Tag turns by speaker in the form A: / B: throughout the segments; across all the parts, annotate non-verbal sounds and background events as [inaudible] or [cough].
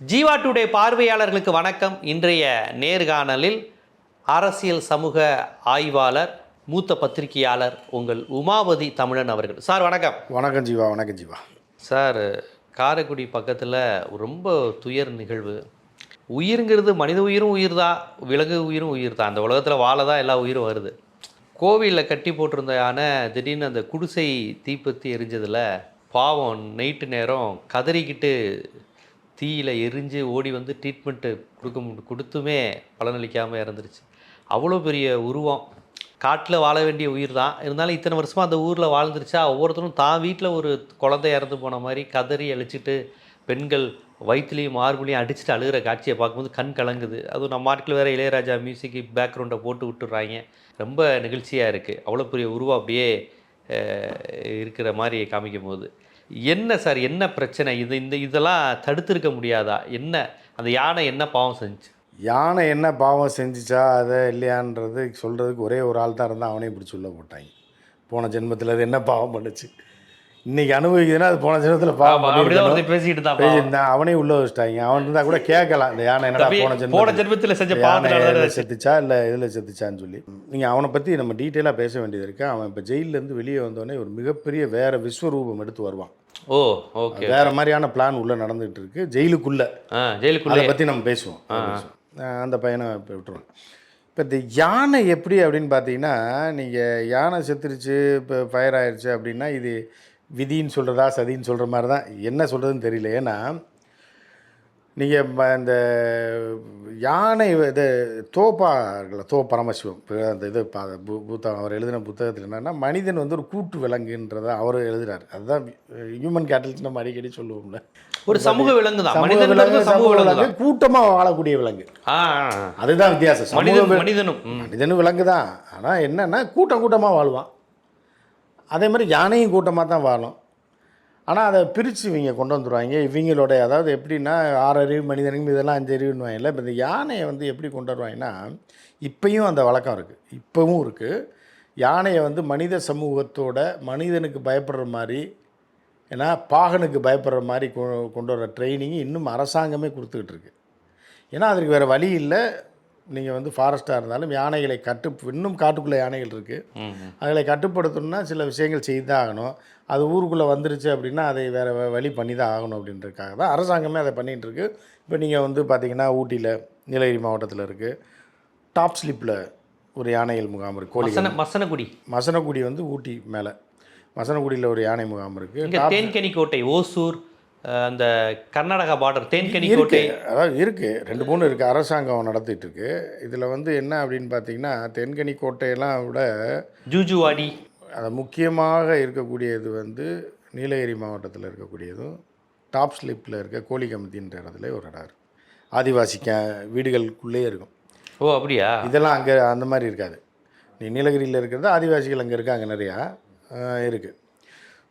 A: Jeeva today பார்வையாளர்களுக்கு வணக்கம். இன்றைய நேர்காணலில் அரசியல் சமூக ஆய்வாளர் மூத்த பத்திரிகையாளர் உங்கள் உமாவதி தமிழன் அவர்கள். சார் வணக்கம்.
B: வணக்கம் ஜீவா வணக்கம் ஜீவா.
A: சார் காரைக்குடி பக்கத்தில் ரொம்ப துயர் நிகழ்வு. உயிருங்கிறது மனித உயிரும் உயிர் தான் விலங்கு உயிரும் உயிர் தான் அந்த உலகத்தில் வாழ தான் எல்லா உயிரும் வருது. கோவிலில் கட்டி போட்டிருந்த யானை திடீர்னு அந்த குடிசை தீப்பற்றி எரிஞ்சதில் பாவம் நைட்டு நேரம் கதறிக்கிட்டு தீயில் எரிஞ்சு ஓடி வந்து ட்ரீட்மெண்ட்டு கொடுக்க கொடுத்துமே பலனளிக்காமல் இறந்துருச்சு. அவ்வளோ பெரிய உருவம். காட்டில் வாழ வேண்டிய உயிர் தான். இருந்தாலும் இத்தனை வருஷமாக அந்த ஊரில் வாழ்ந்துருச்சா? ஒவ்வொருத்தரும் தான் வீட்டில் ஒரு குழந்தை இறந்து போன மாதிரி கதறி அழிச்சிட்டு பெண்கள் வயிற்றுலையும் மார்புலையும் அடிச்சுட்டு அழுகிற காட்சியை பார்க்கும்போது கண் கலங்குது. அதுவும் நம்ம ஆட்கள் வேறு இளையராஜா மியூசிக்கு பேக்ரவுண்டை போட்டு விட்டுறாங்க ரொம்ப நிகழ்ச்சியாக இருக்குது அவ்வளோ பெரிய உருவம் அப்படியே இருக்கிற மாதிரி காமிக்கும் போது என்ன சார் என்ன பிரச்சனை? இது இந்த இதெல்லாம் தடுத்திருக்க முடியாதா? என்ன அந்த யானை என்ன பாவம் செஞ்சுச்சு
B: யானை என்ன பாவம் செஞ்சுச்சா அதை இல்லையான்றது சொல்கிறதுக்கு ஒரே ஒரு ஆள் தான் இருந்தால் அவனையும் பிடிச்சி உள்ள போட்டாங்க போன ஜென்மத்தில் அது என்ன பாவம் பண்ணுச்சு? இன்னைக்கு அனுபவிக்குதுன்னா அது போன ஜென்மத்தில் பாவம்
A: பேசிக்கிட்டு தான் பாவம்.
B: பேசியிருந்தான் அவனையும் உள்ள வச்சிட்டாங்க. அவன் இருந்தால் கூட கேட்கலாம் இந்த யானை என்னடா போன
A: போன
B: ஜென்மத்தில்
A: செஞ்ச
B: யானை
A: தான்
B: செத்துச்சா இல்லை இதில் செத்துச்சான்னு சொல்லி. நீங்கள் அவனை பற்றி நம்ம டீட்டெயிலாக பேச வேண்டியது இருக்குது அவன் இப்போ ஜெயிலேருந்து வெளியே வந்தோடனே ஒரு மிகப்பெரிய வேற விஸ்வரூபம் எடுத்து வருவான்.
A: ஓ ஓகே
B: வேற மாதிரியான பிளான் உள்ளே நடந்துகிட்டு இருக்கு. ஜெயிலுக்குள்ளே.
A: ஆ
B: அதை
A: ஜெயிலுக்குள்ளே
B: பற்றி நம்ம பேசுவோம். அந்த பையனை விட்டுருவோம் இப்போ இந்த யானை எப்படி அப்படின்னு பார்த்தீங்கன்னா நீங்கள் யானை செத்துருச்சு இப்போ ஃபயர் ஆயிடுச்சு அப்படின்னா இது விதின்னு சொல்கிறதா சதின்னு சொல்கிற மாதிரி தான் என்ன சொல்கிறதுன்னு தெரியல. ஏன்னா நீங்கள் இந்த யானை இது தோப்பா இருக்குல்ல தோ பரமசிவம். அந்த இது புத்தகம் அவர் எழுதின புத்தகத்தில் என்னென்னா மனிதன் வந்து ஒரு கூட்டு விலங்குன்றதை அவர் எழுதுறாரு. அதுதான் ஹியூமன் கேட்டல்ஸ் நம்ம அடிக்கடி சொல்லுவோம்ல.
A: ஒரு சமூக விலங்கு தான்
B: சமூக விலங்கு
A: சமூக விலங்கு
B: கூட்டமாக வாழக்கூடிய விலங்கு. அதுதான் வித்தியாசம். சமூக
A: மனிதனும்.
B: மனிதனும் விலங்கு தான் ஆனால் என்னன்னா கூட்டம் கூட்டமாக வாழ்வான். அதே மாதிரி யானையும் கூட்டமாக தான் வாழும். ஆனால் அதை பிரித்து இவங்க கொண்டு வந்துடுவாங்க இவங்களோட அதாவது எப்படின்னா ஆறு அறிவு மனிதனுக்கு இதெல்லாம் அஞ்சு அறிவுன்னுவாங்கல்ல இப்போ இந்த யானையை வந்து எப்படி கொண்டு வருவாங்கன்னா இப்பையும் அந்த வழக்கம் இருக்குது இப்போவும் இருக்குது யானையை வந்து மனித சமூகத்தோட மனிதனுக்கு பயப்படுற மாதிரி ஏன்னா பாகனுக்கு பயப்படுற மாதிரி கொ- கொண்டு வர ட்ரைனிங் இன்னும் அரசாங்கமே கொடுத்துக்கிட்டு இருக்கு. ஏன்னா அதுக்கு வேறு வழி இல்லை. நீங்கள் வந்து ஃபாரஸ்ட்டாக இருந்தாலும் யானைகளை கட்டு இன்னும் காட்டுக்குள்ளே யானைகள் இருக்குது. அதுகளை கட்டுப்படுத்தணும்னா சில விஷயங்கள் செய்து தான் ஆகணும். அது ஊருக்குள்ளே வந்துருச்சு அப்படின்னா அதை வேறு வழி பண்ணி தான் ஆகணும் அப்படின்றதுக்காக தான் அரசாங்கமே அதை பண்ணிகிட்டு இருக்கு. இப்போ நீங்கள் வந்து பார்த்தீங்கன்னா ஊட்டியில் நீலகிரி மாவட்டத்தில் இருக்குது டாப் ஸ்லிப்பில் ஒரு யானைகள் முகாம் இருக்குது கோழி
A: மசன மசனகுடி
B: மசனக்குடி வந்து ஊட்டி மேலே. மசனக்குடியில் ஒரு யானை முகாம் இருக்குது
A: தேன்கனி கோட்டை ஓசூர் அந்த கர்நாடகா பார்டர் தேன்கனி கோட்டை.
B: அதாவது இருக்குது ரெண்டு மூணு இருக்குது அரசாங்கம் நடத்திட்டு இருக்கு இதில் வந்து என்ன அப்படின்னு பார்த்தீங்கன்னா தென்கனி கோட்டையெல்லாம் விட
A: ஜூஜுவாடி.
B: அது முக்கியமாக இருக்கக்கூடியது வந்து நீலகிரி மாவட்டத்தில் இருக்கக்கூடியதும் டாப் ஸ்லிப்பில் இருக்க கோழிக்கம்பத்தின்ற இடத்துல ஒரு இடம் இருக்குது ஆதிவாசி கே வீடுகளுக்குள்ளேயே இருக்கும்.
A: ஓ அப்படியா?
B: இதெல்லாம் அங்கே அந்த மாதிரி இருக்காது. நீ நீலகிரியில் இருக்கிறது ஆதிவாசிகள் அங்கே இருக்காங்க நிறையா. இருக்குது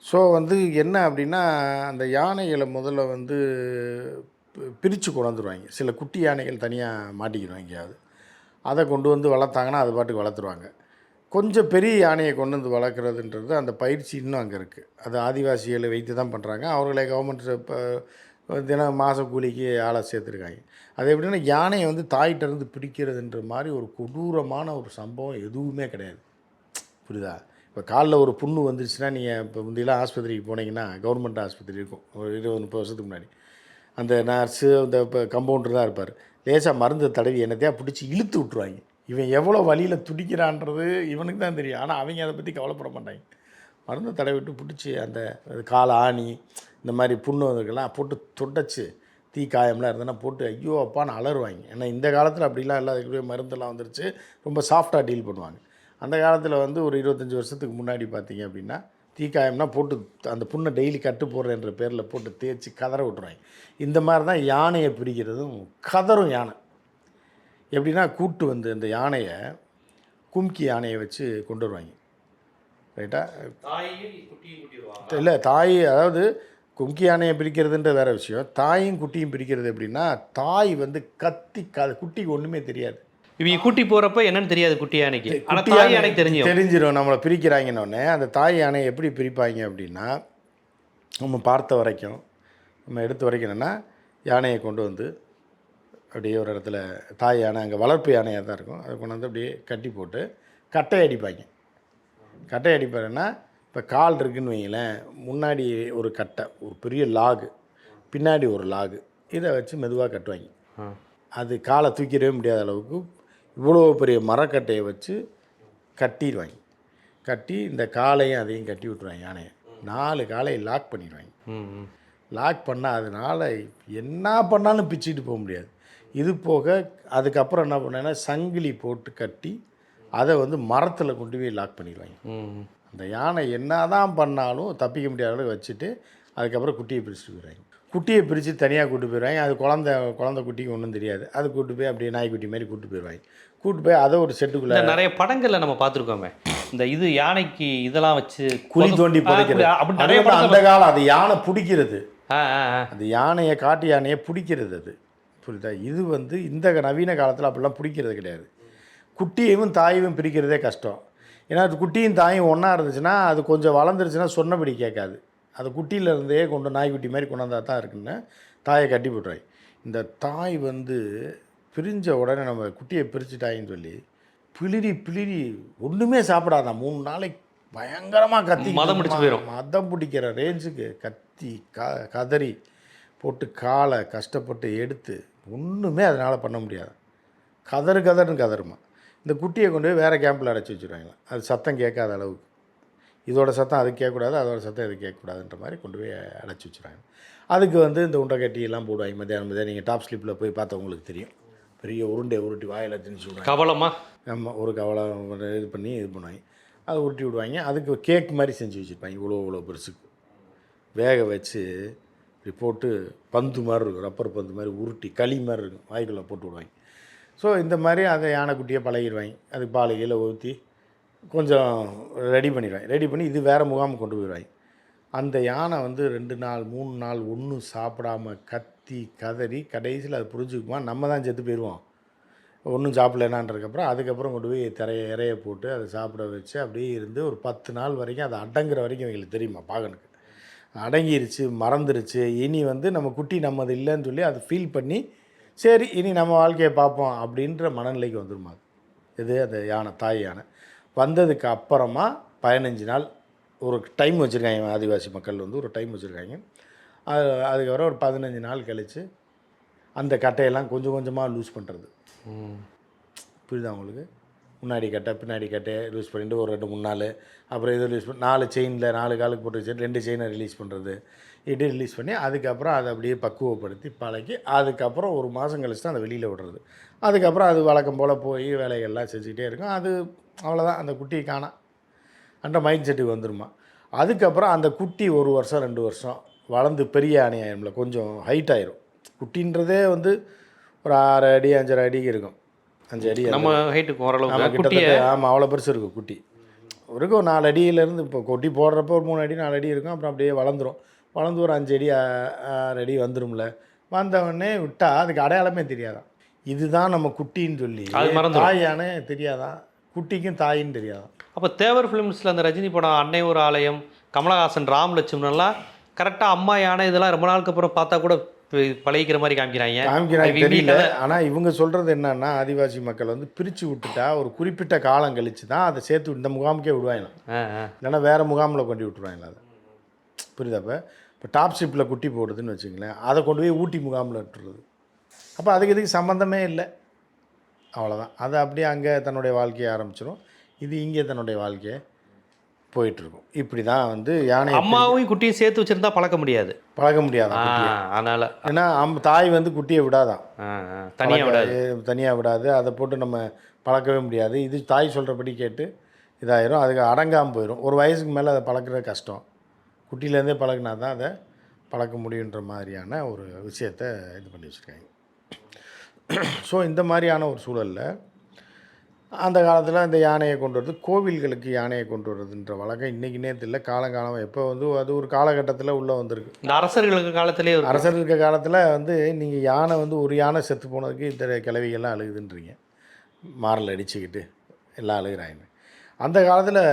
B: ஸோ வந்து என்ன அப்படின்னா அந்த யானைகளை முதல்ல வந்து பிரித்து கொண்டாந்துருவாங்க. சில குட்டி யானைகள் தனியாக மாட்டிக்கிறோம் எங்கேயாவது. அதை கொண்டு வந்து வளர்த்தாங்கன்னா அது பாட்டுக்கு வளர்த்துருவாங்க. கொஞ்சம் பெரிய யானையை கொண்டு வந்து வளர்க்குறதுன்றது அந்த பயிற்சி இன்னும் அங்கே இருக்குது அது ஆதிவாசிகளை வைத்து தான் பண்ணுறாங்க அவர்களை கவர்மெண்ட் இப்போ தினம் மாத கூலிக்கு ஆளை சேர்த்துருக்காங்க. அது எப்படின்னா யானையை வந்து தாயிட்டருந்து பிடிக்கிறதுன்ற மாதிரி ஒரு கொடூரமான ஒரு சம்பவம் எதுவுமே கிடையாது. புரியுதா? இப்போ காலில் ஒரு புண்ணு வந்துருச்சுன்னா நீங்கள் இப்போ முந்தையெல்லாம் ஆஸ்பத்திரிக்கு போனீங்கன்னா கவர்மெண்ட் ஆஸ்பத்திரி இருக்கும். ஒரு இருபது முப்பது வருஷத்துக்கு முன்னாடி. அந்த நர்ஸு அந்த இப்போ கம்பவுண்டர் தான் இருப்பார். லேசாக மருந்து தடவி என்னத்தையா பிடிச்சி இழுத்து விட்ருவாங்க இவன் எவ்வளோ வழியில் துடிக்கிறான்றது இவனுக்கு தான் தெரியும். ஆனால் அவங்க அதை பற்றி கவலைப்பட மாட்டாங்க. மருந்து தடவி விட்டு பிடிச்சி அந்த கால் ஆணி இந்த மாதிரி புண்ணு வந்திருக்கலாம் போட்டு தொடச்சி தீ காயம்லாம் இருந்ததுன்னா போட்டு ஐயோ அப்பான்னு அலறுவாங்க. ஏன்னா இந்த காலத்தில் அப்படிலாம் இல்லாத மருந்தெல்லாம் வந்துருச்சு. ரொம்ப சாஃப்டாக டீல் பண்ணுவாங்க. அந்த காலத்தில் வந்து ஒரு இருபத்தஞ்சி வருஷத்துக்கு முன்னாடி பார்த்தீங்க அப்படின்னா தீக்காயம்னா போட்டு அந்த புண்ணை டெய்லி கட்டு போடுறேன்ற பேரில் போட்டு தேய்ச்சி கதற விட்ருவாங்க இந்த மாதிரி தான் யானையை பிடிக்கிறதும் கதறும் யானை. எப்படின்னா கூட்டு வந்து இந்த யானையை கும்கி யானையை வச்சு கொண்டு வருவாங்க. ரைட்டா இல்லை தாய் அதாவது கும்கி யானையை பிரிக்கிறதுன்ற வேற விஷயம். தாயும் குட்டியும் பிரிக்கிறது எப்படின்னா தாய் வந்து கத்தி க குட்டிக்கு ஒன்றுமே தெரியாது.
A: இவங்க கூட்டி போறப்ப என்னன்னு தெரியாது குட்டி யானைக்கு. ஆனா
B: குட்டி
A: தாய்
B: யானை
A: யானைக்கு தெரியும்
B: தெரிஞ்சிடும் நம்மளை பிரிக்கிறாங்கன்னொடனே அந்த தாய் யானையை எப்படி பிரிப்பாங்க அப்படின்னா நம்ம பார்த்த வரைக்கும் நம்ம எடுத்த வரைக்கும் என்னென்னா யானையை கொண்டு வந்து அப்படியே ஒரு இடத்துல தாய் யானை அங்கே வளர்ப்பு யானையாக தான் இருக்கும். அதை கொண்டு வந்து அப்படியே கட்டி போட்டு கட்டை அடிப்பாங்க. கட்டை அடிப்பாருன்னா இப்போ கால் இருக்குன்னு வைங்களேன் முன்னாடி ஒரு கட்டை ஒரு பெரிய லாகு பின்னாடி ஒரு லாகு இதை வச்சு மெதுவாக கட்டுவாங்க. அது காலை தூக்கிடவே முடியாத அளவுக்கு இவ்வளோ பெரிய மரக்கட்டையை வச்சு கட்டிடுவாங்க. கட்டி இந்த காலையும் அதையும் கட்டி விட்ருவாங்க யானையை. நாலு காலையை லாக் பண்ணிடுவாங்க. லாக் பண்ணால் அதனால் என்ன பண்ணாலும் பிச்சுட்டு போக முடியாது. இது போக அதுக்கப்புறம் என்ன பண்ணேன்னா சங்கிலி போட்டு கட்டி அதை வந்து மரத்தில் கொண்டு போய் லாக் பண்ணிடுவாங்க. அந்த யானை என்ன தான் பண்ணாலும் தப்பிக்க முடியாத அளவுக்கு வச்சுட்டு அதுக்கப்புறம் குட்டியை பிரிச்சுட்டு போயிடுவாங்க. குட்டியை பிரித்து தனியாக கூட்டு போயிடுவாங்க அது குழந்த குழந்தை குட்டிக்கு ஒன்றும் தெரியாது. அது கூட்டு போய் அப்படியே நாய்க்குட்டி மாதிரி கூட்டு போயிடுவாங்க கூட்டு போய் அதை ஒரு செட்டுக்குள்ளே
A: நிறைய படங்கள்ல நம்ம பார்த்துருக்கோமே. இந்த இது யானைக்கு இதெல்லாம் வச்சு
B: குழி தோண்டி புதைக்கிறது.
A: நிறைய
B: அந்த காலம். அது யானை பிடிக்கிறது. அது யானையை காட்டு யானையை பிடிக்கிறது அது. புரியுதா? இது வந்து இந்த நவீன காலத்தில் அப்படிலாம் பிடிக்கிறது கிடையாது. குட்டியையும் தாயையும் பிரிக்கிறதே கஷ்டம். ஏன்னா அது குட்டியும் தாயும் ஒன்றா இருந்துச்சுன்னா அது கொஞ்சம் வளர்ந்துருச்சுன்னா சொன்னபடி கேட்காது. அது குட்டியில இருந்தே கொண்டு நாய்க்குட்டி மாதிரி கொண்டாந்தா தான் இருக்குன்னு தாயை கட்டி போட்டுருவாங்க இந்த தாய் வந்து பிரிஞ்ச உடனே நம்ம குட்டியை பிரிச்சுட்டாயின்னு சொல்லி பிளிரி பிளிரி ஒன்றுமே சாப்பிடாதான் மூணு நாளைக்கு பயங்கரமாக கத்தி
A: மதம் பிடிச்சு போயிரும்.
B: மதம் பிடிக்கிற ரேஞ்சுக்கு கத்தி க கதறி போட்டு காலை கஷ்டப்பட்டு எடுத்து ஒன்றுமே அதனால் பண்ண முடியாது. கதறு கதறுன்னு கதறுமா. இந்த குட்டியை கொண்டு போய் வேறு கேம்பில் அடைச்சி வச்சுருவாங்களாம் அது சத்தம் கேட்காத அளவுக்கு. இதோட சத்தம் அது கேட்கக்கூடாது அதோட சத்தம் இது கேட்கக்கூடாதுன்ற மாதிரி கொண்டு போய் அடைச்சி வச்சுருவாங்க அதுக்கு வந்து இந்த உண்டை கட்டியெல்லாம் போடுவாங்க. மத்தியானம் மத்தியானம் நீங்கள் டாப் ஸ்லிப்பில் போய் பார்த்தா உங்களுக்கு தெரியும். பெரிய உருண்டை உருட்டி வாயில் திணிச்சு விடுவாங்க
A: கவலமா?
B: நம்ம ஒரு கவலை ஒரு இது பண்ணி இது பண்ணுவாங்க. அதை உருட்டி விடுவாங்க. அதுக்கு கேக் மாதிரி செஞ்சு வச்சுருப்பாங்க. இவ்வளோ இவ்வளோ பெருசுக்கு. வேக வச்சு இப்படி போட்டு பந்து மாதிரி இருக்கும். ரப்பர் பந்து மாதிரி உருட்டி களி மாதிரி இருக்கும். வாய்க்குள்ளே போட்டு விடுவாங்க. ஸோ இந்த மாதிரி அதை யானைக்குட்டியை பழகிடுவாங்க. அதுக்கு பால் கீழே ஊற்றி கொஞ்சம் ரெடி பண்ணிடுவாங்க ரெடி பண்ணி இது வேறு முகாம் கொண்டு போயிடுவாங்க அந்த யானை வந்து ரெண்டு நாள் மூணு நாள் ஒன்றும் சாப்பிடாம கத்தி கதறி கடைசியில் அது புரிஞ்சுக்குமா? நம்ம தான் செத்து போயிடுவோம் ஒன்றும் சாப்பிடலனான்றதுக்கப்புறம் அதுக்கப்புறம் கொண்டு போய் திரைய இறைய போட்டு அதை சாப்பிட வச்சு அப்படியே இருந்து ஒரு பத்து நாள் வரைக்கும் அதை அடங்குற வரைக்கும் எங்களுக்கு தெரியுமா பாகனுக்கு. அடங்கிருச்சு மறந்துருச்சு. இனி வந்து நம்ம குட்டி நம்மது இல்லைன்னு சொல்லி அதை ஃபீல் பண்ணி சரி இனி நம்ம வாழ்க்கையை பார்ப்போம் அப்படின்ற மனநிலைக்கு வந்துருமா இது அந்த யானை தாய் யானை. வந்ததுக்கு அப்புறமா பதினஞ்சு நாள் ஒரு டைம் வச்சுருக்காங்க ஆதிவாசி மக்கள் வந்து ஒரு டைம் வச்சுருக்காங்க. அது அதுக்கப்புறம் ஒரு பதினஞ்சு நாள் கழித்து அந்த கட்டையெல்லாம் கொஞ்சம் கொஞ்சமாக லூஸ் பண்ணுறது. புரியுதா உங்களுக்கு? முன்னாடி கட்டை பின்னாடி கட்டையை லூஸ் பண்ணிட்டு ஒரு ரெண்டு மூணு நாள் அப்புறம் இதை ரிலீஸ் பண்ணி நாலு செயினில் நாலு காலுக்கு போட்டு வச்சு ரெண்டு செயினை ரிலீஸ் பண்ணுறது இப்படி ரிலீஸ் பண்ணி அதுக்கப்புறம் அதை அப்படியே பக்குவப்படுத்தி பழக்கி அதுக்கப்புறம் ஒரு மாதம் கழிச்சு தான் அதை வெளியில் விடுறது. அதுக்கப்புறம் அது வழக்கம் போல் போய் வேலைகள்லாம் செஞ்சுக்கிட்டே இருக்கும். அது அவ்வளோதான் அந்த குட்டியை காணாம் அந்த மைண்ட் செட்டுக்கு வந்துருமா. அதுக்கப்புறம் அந்த குட்டி ஒரு வருஷம் ரெண்டு வருஷம் வளர்ந்து பெரிய யானை ஆயிரும்ல கொஞ்சம் ஹைட் ஆயிரும். குட்டின்றதே வந்து ஒரு ஆறு அடி அஞ்சரை அடிக்கு இருக்கும். அஞ்சு அடி
A: நம்ம ஹைட்டுக்கு குட்டியை
B: கிட்டத்தட்ட ஆமாம் அவ்வளோ பெருசு இருக்கும் குட்டி. இருக்கும் நாலு அடியிலேருந்து இப்போ கொட்டி போடுறப்போ ஒரு மூணு அடி நாலு அடி இருக்கும். அப்புறம் அப்படியே வளர்ந்துரும். வளர்ந்து ஒரு அஞ்சு அடி அடி வந்துரும்ல. வந்தவொடனே விட்டா அதுக்கு அடையாளமே தெரியாதான். இதுதான் நம்ம குட்டின்னு சொல்லி
A: அது மறந்துரும்.
B: தாய் யானை தெரியாதான். குட்டிக்கும் தாயின்னு தெரியாதான்.
A: அப்போ தேவர் ஃபிலிம்ஸில் அந்த ரஜினி படம் அன்னை ஒரு ஆலயம் கமலஹாசன் ராம் லட்சுமணன்லாம் கரெக்டாக அம்மா யானை இதெல்லாம் ரொம்ப நாளுக்கு அப்புறம் பார்த்தா கூட பழகிக்கிற மாதிரி காமிக்கிறாங்க.
B: காமிக்கிறாங்க. தெரியல.
A: வீட்டுல-
B: ஆனால் இவங்க சொல்கிறது என்னன்னா ஆதிவாசி மக்கள் வந்து பிரித்து விட்டுட்டா ஒரு குறிப்பிட்ட காலம் கழிச்சு தான் அதை சேர்த்து இந்த முகாமுக்கே விடுவாங்க
A: ஆ ஆ.
B: இல்லைன்னா வேறு முகாமில் கொண்டு விட்டுருவாங்களா அதை. புரியுதா இப்போ டாப் ஷிப்பில் குட்டி போடுதுன்னு வச்சுங்களேன் அதை கொண்டு போய் ஊட்டி முகாமில் விட்டுறது அப்போ அதுக்கு இதுக்கு சம்மந்தமே இல்லை. அவ்வளோதான் அது அப்படியே அங்கே தன்னுடைய வாழ்க்கையை ஆரம்பிச்சிடும் இது இங்கே தன்னுடைய வாழ்க்கையை போயிட்டுருக்கும். இப்படி தான் வந்து யானை
A: அம்மாவையும் குட்டியும் சேர்த்து வச்சிருந்தா பழக்க முடியாது.
B: பழக முடியாதான்
A: ஆ
B: குட்டியை.
A: அதனால.
B: ஏன்னா அம் தாய் வந்து குட்டியை விடாதான்.
A: தனியாக விடாது.
B: தனியாக விடாது. அதை போட்டு நம்ம பழக்கவே முடியாது. இது தாய் சொல்கிறபடி கேட்டு இதாயிரும். அதுக்கு அடங்காமல் போயிடும் ஒரு வயசுக்கு மேலே அதை பழக்கிறது கஷ்டம். குட்டியிலேருந்தே பழகினா தான் அதை பழக்க முடியுன்ற மாதிரியான ஒரு விஷயத்தை இது பண்ணி வச்சுருக்காங்க. ஸோ இந்த மாதிரியான ஒரு சூழலில் அந்த காலத்தில் இந்த யானையை கொண்டு வரது கோவில்களுக்கு யானையை கொண்டு வர்றதுன்ற வழக்கம் இன்றைக்கி நேரத்தில் காலங்காலம் எப்போ வந்து அது ஒரு காலகட்டத்தில் உள்ளே வந்திருக்கு.
A: இந்த அரசர்களுக்கு காலத்திலே
B: அரசர் இருக்க காலத்தில் வந்து நீங்கள் யானை வந்து ஒரு யானை செத்து போனதுக்கு இந்த கிழவிகள்லாம் அழுகுதுன்றீங்க. மாரில் அடிச்சுக்கிட்டு எல்லாம் அழுகுறாங்க. அந்த காலத்தில்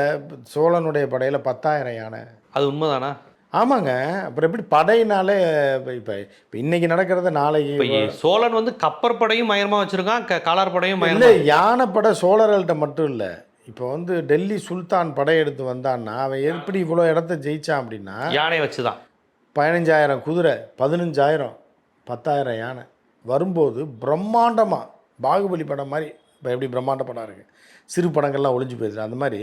B: சோழனுடைய படையில் பத்தாயிரம் யானை
A: அது உண்மைதானா?
B: ஆமாங்க. அப்புறம் எப்படி படையினாலே இப்போ இப்போ இன்னைக்கு நடக்கிறத நாளைக்கு
A: சோழன் வந்து கப்பற்படையும் பயங்கரமா வச்சிருக்கான் க- காலாட்படையும்
B: இல்லை
A: பயங்கரமா
B: யானைப்படை சோழர்கள்ட்ட மட்டும் இல்லை. இப்போ வந்து டெல்லி சுல்தான் படையெடுத்து வந்தான்னா அவன் எப்படி இவ்வளோ இடத்த ஜெயிச்சான் அப்படின்னா
A: யானை வச்சுதான்.
B: பதினஞ்சாயிரம் குதிரை பதினஞ்சாயிரம் பத்தாயிரம் யானை. வரும்போது பிரம்மாண்டமாக பாகுபலி படம் மாதிரி இப்போ எப்படி பிரம்மாண்ட படம் இருக்குது சிறு படங்கள்லாம் ஒளிஞ்சு போயிடுது அந்த மாதிரி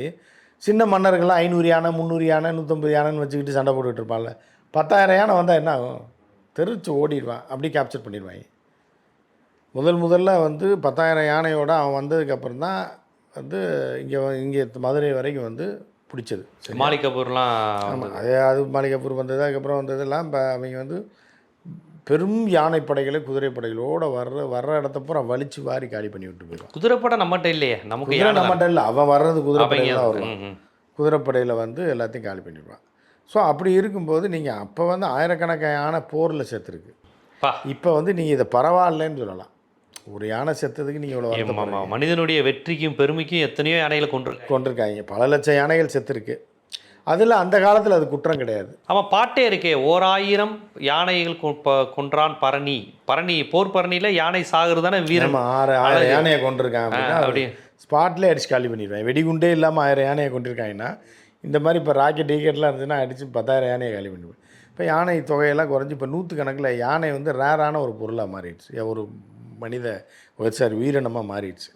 B: சின்ன மன்னர்கள்லாம் ஐநூறு யானை முந்நூறு யானை நூற்றம்பது யானைன்னு வச்சுக்கிட்டு சண்டை போட்டுக்கிட்டு இருப்பான்ல. பத்தாயிரம் யானை வந்தால் என்ன ஆகும்? தெரிச்சு ஓடிடுவான். அப்படி கேப்சர் பண்ணிடுவாங்க. முதல் முதல்ல வந்து பத்தாயிரம் யானையோட அவன் வந்ததுக்கப்புறம் தான் வந்து இங்கே இங்கே மதுரை வரைக்கும் வந்து பிடிச்சது.
A: மாலிக் கபூர்லாம்
B: ஆமாம் அது அது மாளிகைப்பூர் வந்தது அதுக்கப்புறம் வந்ததெல்லாம் இப்போ அவங்க வந்து பெரும் யானை படைகளை குதிரை படைகளோட வர்ற வர்ற இடத்த பூரா வலிச்சு வாரி காலி பண்ணி விட்டு போயிடும்
A: குதிரைப்படை நம்மகிட்ட இல்லையே. நமக்கு
B: குதிரை. நம்மகிட்ட இல்லை. அவன் வர்றது குதிரை
A: அவங்க
B: படையில் தான் வருவான். குதிரைப்படையில் வந்து எல்லாத்தையும் காலி பண்ணிடுவான். ஸோ அப்படி இருக்கும்போது நீங்கள் அப்போ வந்து ஆயிரக்கணக்கான போரில் செத்துருக்கு. இப்போ வந்து நீங்கள் இதை பரவாயில்லன்னு சொல்லலாம். ஒரு யானை செத்ததுக்கு நீங்கள் இவ்வளோ.
A: மனிதனுடைய வெற்றிக்கும் பெருமைக்கும் எத்தனையோ யானைகளை கொண்டு
B: கொண்டிருக்காங்க பல லட்சம் யானைகள் செத்துருக்கு. அதில் அந்த காலத்தில் அது குற்றம் கிடையாது.
A: ஆமா பாட்டே இருக்கே. ஓர் ஆயிரம் யானைகள் கொன்றான் பரணி. பரணி போர் பரணியில யானை சாகுறது தானே வீரன்.
B: நம்ம ஆறு ஆயிரம் யானையை கொண்டிருக்கான் அப்படின்னா
A: அப்படி.
B: ஸ்பாட்லேயே அடிச்சு காலி பண்ணிடுவேன் வெடிகுண்டே இல்லாமல் ஆயிரம் யானையை கொண்டிருக்காங்கன்னா இந்த மாதிரி இப்போ ராக்கெட் டீக்கெட்லாம் இருந்துச்சுன்னா அடித்து பத்தாயிரம் யானையை காலி பண்ணிடுவேன் இப்போ யானை தொகையெல்லாம் குறைஞ்சி இப்போ நூற்று கணக்கில் யானை வந்து ரேரான ஒரு பொருளாக மாறிடுச்சு. ஒரு மனித சாரி உயிரினமாக மாறிடுச்சு.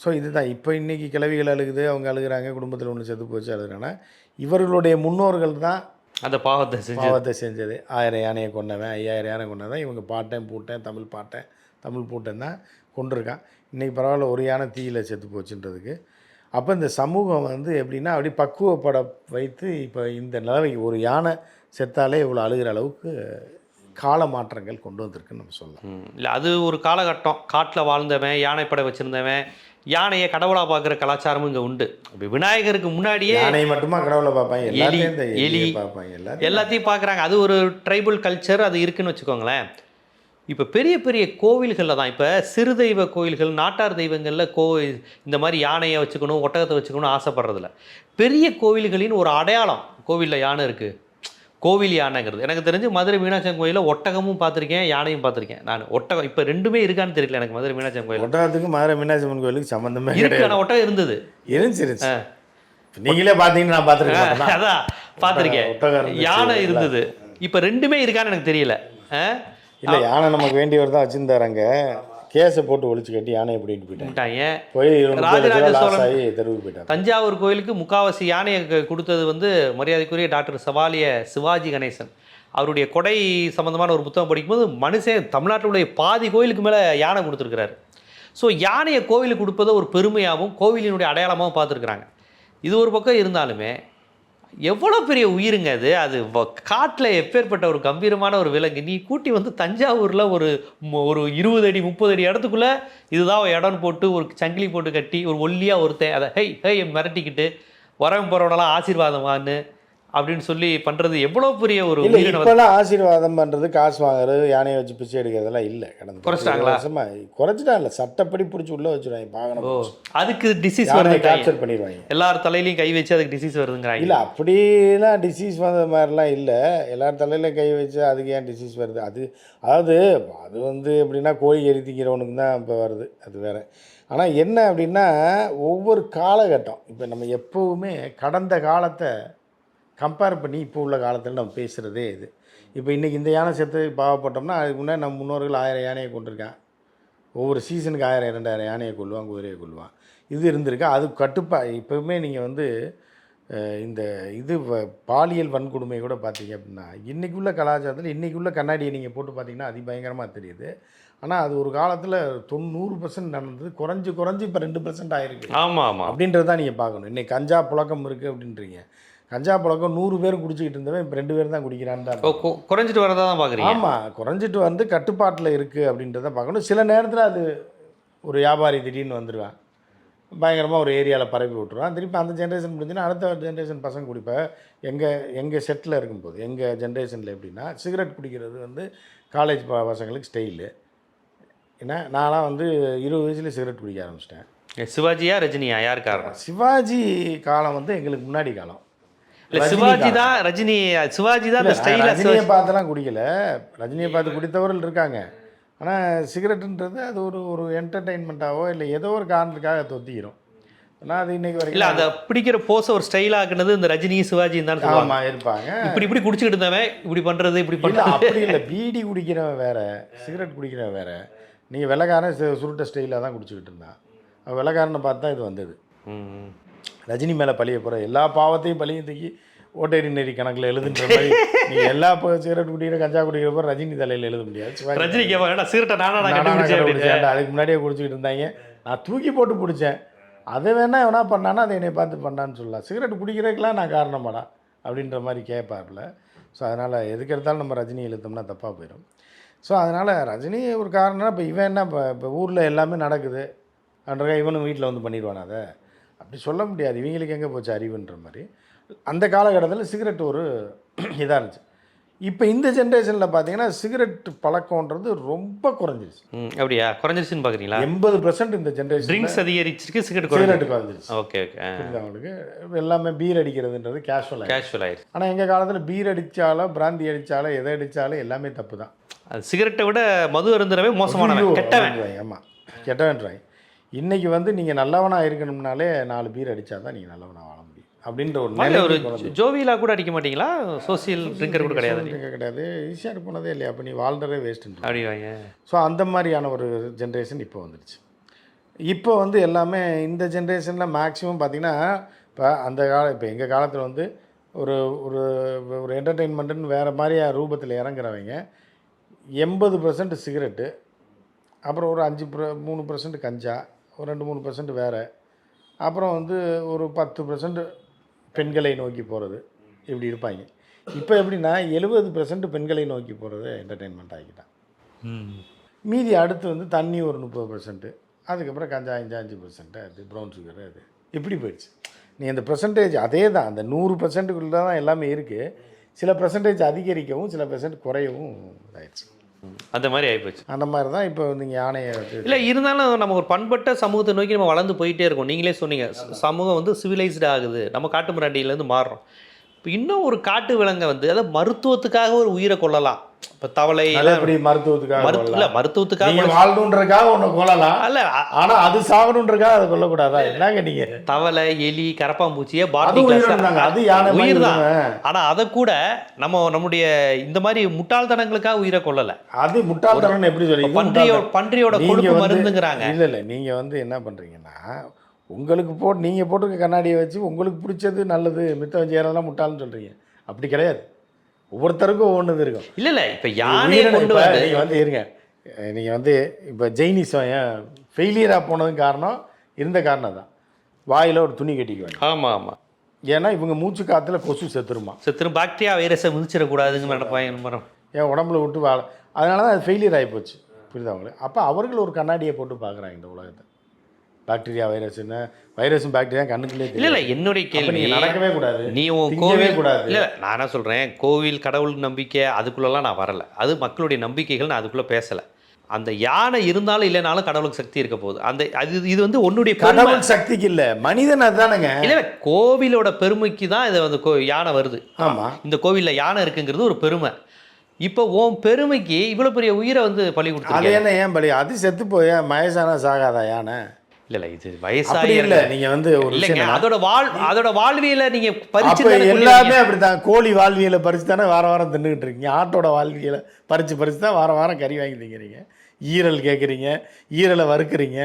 B: ஸோ இதுதான். இப்போ இன்றைக்கி கிளவிகள் அழுகுது அவங்க அழுகுறாங்க குடும்பத்தில் ஒன்று செத்து போச்சு அழுகுறாங்கன்னா இவர்களுடைய முன்னோர்கள் தான்
A: அந்த பாவத்தை செஞ்சு
B: பாவத்தை செஞ்சது. ஆயிரம் யானையை கொண்டவன் ஐயாயிரம் யானை கொண்டவன் இவங்க பாட்டேன் பூட்டேன் தமிழ் பாட்டேன் தமிழ் பூட்டன் தான் கொண்டிருக்கான். இன்றைக்கி பரவாயில்ல ஒரு யானை தீயில செத்து போச்சுன்றதுக்கு. அப்போ இந்த சமூகம் வந்து எப்படின்னா அப்படி பக்குவப்பட வைத்து இப்போ இந்த நிலைமைக்கு ஒரு யானை செத்தாலே இவ்வளோ அழுகிற அளவுக்கு கால மாற்றங்கள் கொண்டு வந்திருக்குன்னு நம்ம சொல்லலாம்.
A: இல்ல அது ஒரு காலகட்டம். காட்டுல வாழ்ந்தவன் யானைப்படை வச்சிருந்தவன் யானையை கடவுளா பார்க்குற கலாச்சாரமும் இங்க உண்டு. இப்ப விநாயகருக்கு முன்னாடியே
B: யானை மட்டுமா கடவுளை பார்ப்பாங்க?
A: எலி.
B: எலியை பார்ப்பாங்க எல்லாத்தையும்.
A: எல்லாத்தையும் பார்க்குறாங்க. அது ஒரு ட்ரைபல் கல்ச்சர் அது இருக்குன்னு வச்சுக்கோங்களேன். இப்போ பெரிய பெரிய கோவில்களில் தான் இப்போ சிறு தெய்வ கோயில்கள் நாட்டார் தெய்வங்களில் கோ இந்த மாதிரி யானையை வச்சுக்கணும் ஒட்டகத்தை வச்சுக்கணும்னு ஆசைப்படுறதில்ல. பெரிய கோவில்களின் ஒரு அடையாளம் கோவிலில் யானை இருக்குது கோவில் யானைங்கிறது. எனக்கு தெரிஞ்சு மதுரை மீனாட்சி கோயிலில் ஒட்டகமும் பார்த்துருக்கேன் யானையும் பார்த்துருக்கேன் நான். ஒட்டகம் இப்போ ரெண்டுமே இருக்கான்னு தெரியல எனக்கு மதுரை மீனாட்சி கோயில்
B: ஒட்டகத்துக்கு மதுரை மீனாட்சி அம்மன் கோயிலுக்கு சம்மந்தமே
A: இருக்கு
B: கிடையாது.
A: ஆனால் ஒட்டகம் இருந்தது.
B: இருந்துச்சு நீங்களே பார்த்தீங்கன்னா நான் பார்த்துருக்கேன்
A: அதான் பார்த்துருக்கேன். யானை இருந்தது. இப்போ ரெண்டுமே இருக்கான்னு எனக்கு தெரியல.
B: இல்லை யானை நமக்கு வேண்டியவர் தான் வச்சுருந்தாராங்க கேஸை போட்டு ஒழிச்சு கட்டி யானையை பிடிக்கிட்டு போயிட்டாங்க. போய்
A: ராஜராஜ சோழன்
B: தெருவுக்கு போயிட்டாங்க.
A: தஞ்சாவூர் கோயிலுக்கு முக்காவாசி யானையை கொடுத்தது வந்து மரியாதைக்குரிய டாக்டர் சவாலிய சிவாஜி கணேசன். அவருடைய கொடை சம்பந்தமான ஒரு புத்தகம் படிக்கும்போது மனுஷன் தமிழ்நாட்டிலுடைய பாதி கோயிலுக்கு மேலே யானை கொடுத்துருக்கிறாரு. ஸோ யானையை கோவிலுக்கு கொடுப்பதை ஒரு பெருமையாகவும் கோவிலினுடைய அடையாளமாகவும் பார்த்துருக்குறாங்க. இது ஒரு பக்கம் இருந்தாலுமே எவ்வளோ பெரிய உயிருங்க அது? அது காட்டில் எப்பேற்பட்ட ஒரு கம்பீரமான ஒரு விலங்கு. நீ கூட்டி வந்து தஞ்சாவூரில் ஒரு ஒரு இருபது அடி முப்பது அடி இடத்துக்குள்ளே இதுதான் இடம் போட்டு ஒரு சங்கிலி போட்டு கட்டி ஒரு ஒல்லியாக ஒருத்தன் அதை ஹெய் ஹெய் மிரட்டிக்கிட்டு வரவன் போகிறவனெல்லாம் ஆசீர்வாதமானு அப்படின்னு சொல்லி பண்ணுறது எவ்வளோ பெரிய ஒரு
B: இப்போல்லாம் ஆசீர்வாதம் பண்ணுறது காசு வாங்குறது யானையை வச்சு பிச்சை எடுக்கிறதெல்லாம் இல்லை. கடந்த
A: குறைச்சிட்டாங்களா?
B: வருஷமா குறைச்சிட்டா இல்லை. சட்டப்படி பிடிச்சி உள்ளே வச்சுருவாங்க பாகனம்
A: அதுக்கு டிசீஸ் வருது
B: கேப்சர் பண்ணிடுவாங்க.
A: எல்லார் தலையிலையும் கை வச்சு அதுக்கு டிசீஸ் வருதுங்கிறாங்க.
B: இல்லை அப்படிலாம் டிசீஸ் வந்த மாதிரிலாம் இல்லை. எல்லார் தலையில கை வச்சு அதுக்கு ஏன் டிசீஸ் வருது? அது அதாவது அது வந்து எப்படின்னா கோழி எரி திங்கிறவனுக்கு தான் இப்போ வருது. அது வேற. ஆனால் என்ன அப்படின்னா ஒவ்வொரு காலகட்டம் இப்போ நம்ம எப்போவுமே கடந்த காலத்தை கம்பேர் பண்ணி இப்போ உள்ள காலத்தில் நம்ம பேசுகிறதே இது. இப்போ இன்றைக்கி இந்த யானை செத்து பாவப்பட்டோம்னா அதுக்கு முன்னாடி நம்ம முன்னோர்கள் ஆயிரம் யானையை கொண்டிருக்கான் ஒவ்வொரு சீசனுக்கு ஆயிரம் ரெண்டாயிரம் யானையை கொள்வான் குதிரையை கொள்வான் இது இருந்திருக்கு. அது கட்டுப்பா இப்போவுமே நீங்கள் வந்து இந்த இது பாலியல் வன்கொடுமை கூட பார்த்தீங்க அப்படின்னா இன்றைக்கி உள்ள கலாச்சாரத்தில் இன்றைக்கி உள்ள கண்ணாடியை நீங்கள் போட்டு பார்த்தீங்கன்னா அதிபயங்கரமாக தெரியுது. ஆனால் அது ஒரு காலத்தில் தொண்ணூறு பர்சன்ட் நடந்தது குறைஞ்சு குறைஞ்சு இப்போ ரெண்டு பர்சன்ட் ஆயிருக்கு.
A: ஆமாம் ஆமாம்
B: அப்படின்றது தான் நீங்கள் பார்க்கணும். இன்னைக்கு கஞ்சா புழக்கம் இருக்குது அப்படின்றீங்க. கஞ்சா புழக்கம் நூறு பேர் குடிச்சிக்கிட்டு இருந்தவன் இப்போ ரெண்டு பேர் தான் குடிக்கிறான்னு
A: குறைஞ்சிட்டு வரதா தான் பார்க்குறீங்க
B: ஆமாம் குறைஞ்சிட்டு வந்து கட்டுப்பாட்டில் இருக்குது அப்படின்றத பார்க்கணும். சில நேரத்தில் அது ஒரு வியாபாரி திடீர்னு வந்துடுவேன் பயங்கரமாக ஒரு ஏரியாவில் பரப்பி விட்ருவான் திருப்பி அந்த ஜென்ரேஷன் முடிஞ்சுன்னா அடுத்த ஜென்ரேஷன் பசங்க குடிப்ப. எங்கள் எங்கள் செட்டில் இருக்கும்போது எங்கள் ஜென்ரேஷனில் எப்படின்னா சிகரெட் குடிக்கிறது வந்து காலேஜ் பசங்களுக்கு ஸ்டைலு ஏன்னா நான்லாம் வந்து இருபது வயசுல சிகரெட் குடிக்க ஆரம்பிச்சிட்டேன்.
A: சிவாஜியா ரஜினியா? யார் காரணம்?
B: சிவாஜி காலம் வந்து எங்களுக்கு முன்னாடி காலம்.
A: சிவாஜி தான் ரஜினி சிவாஜி தான் அந்த
B: இல்ல,
A: ஸ்டைல
B: ரஜினியை பார்த்தெல்லாம் குடிக்கல. ரஜினியை பார்த்து குடித்தவர்கள் இருக்காங்க. ஆனால் சிகரெட்டுன்றது அது ஒரு ஒரு என்டர்டெயின்மெண்ட்டாவோ இல்லை ஏதோ ஒரு காரணத்துக்காக தொத்திக்கிறோம் ஆனால் அது இன்னைக்கு
A: இல்ல
B: வரைக்கும்
A: அந்த பிடிக்கிற போஸ ஒரு ஸ்டைல் ஆக்குனது இந்த ரஜினி சிவாஜி தான்
B: ஆமாம் இருப்பாங்க.
A: இப்படி இப்படி குடிச்சுக்கிட்டு இருந்தவன் இப்படி பண்றது இப்படி
B: இல்லை
A: பண்றது.
B: அப்படி இல்லை. பீடி குடிக்கிறவன் வேற சிகரெட் குடிக்கிறவன் வேற. நீங்கள் வெள்ளைக்காரன் சுருட்ட ஸ்டைலாக தான் குடிச்சிக்கிட்டு இருந்தான். வெள்ளைக்காரனை பார்த்து தான் இது வந்தது. ரஜினி மேலே பழிய போகிற எல்லா பாவத்தையும் பழியும் தூக்கி ஓட்டேரி நெறி கணக்கில் எழுதுன்ற மாதிரி. நீங்கள் எல்லா சிகரெட் குடிக்கிற கஞ்சா குடிக்கிறப்போ ரஜினி தலையில் எழுத முடியாது.
A: ரஜினி. கண்டுபிடிச்சேன்.
B: அதுக்கு முன்னாடியே குடிச்சிக்கிட்டு இருந்தாங்க. நான் தூக்கி போட்டு பிடிச்சேன். அதை வேணா எவனா பண்ணானா அதை என்னை பார்த்து பண்ணான்னு சொல்லலாம். சிகரெட் குடிக்கிறதுக்கெலாம் நான் காரணமாடா அப்படின்ற மாதிரி கேட்பார்ல ஸோ அதனால் எதுக்கு எடுத்தாலும் நம்ம ரஜினி இழுத்தோம்னா தப்பாக போயிடும் ஸோ அதனால் ரஜினி ஒரு காரணம் இப்போ இவன் என்ன இப்போ இப்போ ஊரில் எல்லாமே நடக்குது. அன்ற இவனும் வீட்டில் வந்து பண்ணிடுவானா அதை? அப்படி சொல்ல முடியாது. இவங்களுக்கு எங்கே போச்சு அறிவுன்ற மாதிரி. அந்த காலகட்டத்தில் சிகரெட் ஒரு இதாக இருந்துச்சு. இப்போ இந்த ஜென்ரேஷனில் பார்த்தீங்கன்னா சிகரெட் பழக்கம்ன்றது ரொம்ப குறைஞ்சிருச்சு.
A: அப்படியா? குறைஞ்சிருச்சுன்னு பாக்குறீங்களா?
B: எண்பது பர்சன்ட் இந்த ஜென்ரேஷன்
A: ட்ரிங்க்ஸ் அதிகரிச்சிருக்கு சிகரெட்
B: சிகரெட் குறைஞ்சிருச்சு.
A: Okay okay.
B: புரியுதா உங்களுக்கு? எல்லாமே பீர் அடிக்கிறதுன்றது கேஷுவல்
A: கேஷுவல் ஆயிடுச்சு.
B: ஆனால் எங்கள் காலத்தில் பீர் அடித்தாலும் பிராந்தி அடித்தாலும் எதை அடித்தாலும் எல்லாமே தப்பு தான்.
A: சிகரெட்டை விட மது அருந்துறவே மோசமானவன். கெட்டவன்.
B: ஆமாம் கெட்டவன்றாய் இன்னைக்கு வந்து நீங்கள் நல்லவனாக இருக்கணும்னாலே நாலு பீர் அடித்தா தான் நீங்கள் நல்லவனாக வாழ முடியும். அப்படின்ற ஒரு
A: ஒரு ஜோவிலா கூட அடிக்க மாட்டீங்களா? சோசியல் ட்ரிங்கர் கூட கிடையாது.
B: கிடையாது. ஈஸியாக போனதே இல்லையா? அப்போ நீ வேஸ்ட்டுன்ற
A: அப்படி வாங்க
B: ஸோ அந்த மாதிரியான ஒரு ஜென்ரேஷன் இப்போ வந்துடுச்சு இப்போ வந்து எல்லாமே இந்த ஜென்ரேஷனில் மேக்ஸிமம் பார்த்தீங்கன்னா இப்போ அந்த கால இப்போ எங்கள் காலத்தில் வந்து ஒரு ஒரு ஒரு என்டர்டெயின்மெண்ட்டுன்னு வேறு மாதிரியா ரூபத்தில் இறங்குறவங்க எண்பது பர்சன்ட் சிகரெட்டு அப்புறம் ஒரு அஞ்சு ப்ர மூணு பர்சன்ட் கஞ்சா ஒரு ரெண்டு மூணு பர்சன்ட் வேறு. அப்புறம் வந்து ஒரு பத்து பர்சன்ட் பெண்களை நோக்கி போகிறது இப்படி இருப்பாங்க. இப்போ எப்படின்னா எழுபது பர்சன்ட் பெண்களை நோக்கி போகிறது என்டர்டெயின்மெண்ட் ஆகிட்டான் மீதி அடுத்து வந்து தண்ணி ஒரு முப்பது பர்சன்ட்டு அதுக்கப்புறம் கஞ்சா அஞ்சு அஞ்சு பர்சன்ட்டு அது ப்ரௌன் சுகர் அது. இப்படி போயிடுச்சு. நீ அந்த பர்சன்டேஜ் அதே தான் அந்த நூறு பர்சன்ட்டுக்குள்ளே தான் எல்லாமே இருக்குது சில பர்சன்டேஜ் அதிகரிக்கவும் சில பர்சன்ட் குறையவும் இதாயிடுச்சு.
A: அந்த மாதிரி ஆயிப்போச்சு.
B: அந்த மாதிரி தான் இப்போ நீங்கள் யானையை
A: இல்ல இருந்தாலும் நம்ம ஒரு பண்பட்ட சமூகத்தை நோக்கி நம்ம வளர்ந்து போயிட்டே இருக்கோம். நீங்களே சொன்னீங்க சமூகம் வந்து சிவிலைஸ்டு ஆகுது. நம்ம காட்டு மிராண்டியிலேருந்து மாறுறோம். இப்போ இன்னும் ஒரு காட்டு விலங்கை வந்து அதாவது மருத்துவத்துக்காக ஒரு உயிரை கொள்ளலாம் இப்போ தவளை
B: இப்படி மருத்துவத்துக்காக.
A: இல்ல மருத்துவத்துக்காக
B: நீங்க
A: கூட-
B: வாழணுன்றக்காக ஒன்று கொள்ளலாம்
A: அல்ல அ-
B: ஆனா அது சாகணுன்றக்காக அதை கொல்லக்கூடாதா? என்னங்க நீங்க?
A: தவளை எலி கரப்பாம்பூச்சியே
B: தாங்க. அது யானை
A: உயிர் தான். ஆனா அதை கூட நம்ம நம்முடைய இந்த மாதிரி முட்டாள்தனங்களுக்காக உயிரை கொள்ளல
B: அது முட்டாள்தனம் எப்படி சொல்லி.
A: பன்றியோட
B: நீங்க
A: கொழுப்பு மருந்துங்கிறாங்க.
B: இல்ல இல்ல. நீங்க வந்து என்ன பண்றீங்கன்னா உங்களுக்கு போட்டு நீங்க போட்டிருக்க கண்ணாடியை வச்சு உங்களுக்கு பிடிச்சது நல்லது மித்தம் செய்யறதெல்லாம் முட்டாள்னு சொல்றீங்க. அப்படி கிடையாது. ஒவ்வொருத்தருக்கும் ஒவ்வொன்று இருக்கும்.
A: இல்ல இல்ல இப்ப
B: உயிரினம்
A: கொண்டு
B: இப்ப
A: வந்து
B: இருங்க. அஹ் நீங்க வந்து இப்போ ஜெயினிசம் ஏன் ஃபெயிலியராக போனதுக்கு காரணம் இருந்த காரணம் தான் வாயில ஒரு துணி கட்டிக்குவாங்க
A: ஆமா ஆமா.
B: ஏன்னா இவங்க மூச்சு காத்துல கொசு செத்துருமா?
A: சரி பாக்டீரியா வைரஸை மிதிச்சிடக்கூடாதுன்னு நினைப்பாங்க மரம்
B: என் உடம்புல விட்டு வாழ அதனால தான் அது ஃபெயிலியர் ஆகி போச்சு. புரியுதா உங்களுக்கு? அப்போ அவர்கள் ஒரு கண்ணாடியை போட்டு பார்க்குறாங்க இந்த உலகத்தை. பாக்டீரியா வைரஸ்னு வைரஸும் பாக்டீரியா கண்ணுக்குள்ளே
A: இல்ல இல்ல என்னுடைய கேள்வி
B: நீங்க நடக்கவே கூடாது.
A: நீ கோவில்
B: கூடாது.
A: இல்ல நான் என்ன சொல்றேன்? கோவில் கடவுள் நம்பிக்கை அதுக்குள்ளலாம் நான் வரல. அது மக்களுடைய நம்பிக்கைகள் நான் அதுக்குள்ள பேசல. அந்த யானை இருந்தாலும் இல்லைனாலும் கடவுளுக்கு சக்தி இருக்க போகுது. அந்த அது இது வந்து உன்னுடைய
B: கடவுள் சக்திக்கு இல்ல. மனிதன் அதுதானங்க.
A: இல்ல கோவிலோட பெருமைக்கு தான் இது வந்து கோ- யானை வருது.
B: ஆமா.
A: இந்த கோவில்ல யானை இருக்குங்கிறது ஒரு பெருமை. இப்போ உன் பெருமைக்கு இவ்வளவு பெரிய உயிரை வந்து பலி
B: அது
A: கொடுத்துருக்கேன்
B: என்ன ஏன் பலி? அது செத்து போய் மயசானா சாகாதா யானை.
A: இல்ல இல்ல இது வயசாகி
B: இல்ல. நீங்க வந்து ஒரு
A: இல்லைங்க அதோட வாழ் அதோட வாழ்வியலை நீங்க
B: அப்ப
A: பறிச்சு
B: எல்லாமே அப்படித்தான். கோழி வாழ்வியலை பறிச்சு தானே வாரம் வாரம் தின்னுக்கிட்டு இருக்கீங்க. ஆட்டோட வாழ்வியலை பறிச்சு பறிச்சு தான் வாரம் வாரம் கறி வாங்கி திங்கிறீங்க. ஈரல் கேட்குறீங்க ஈரலை வறுக்கிறீங்க.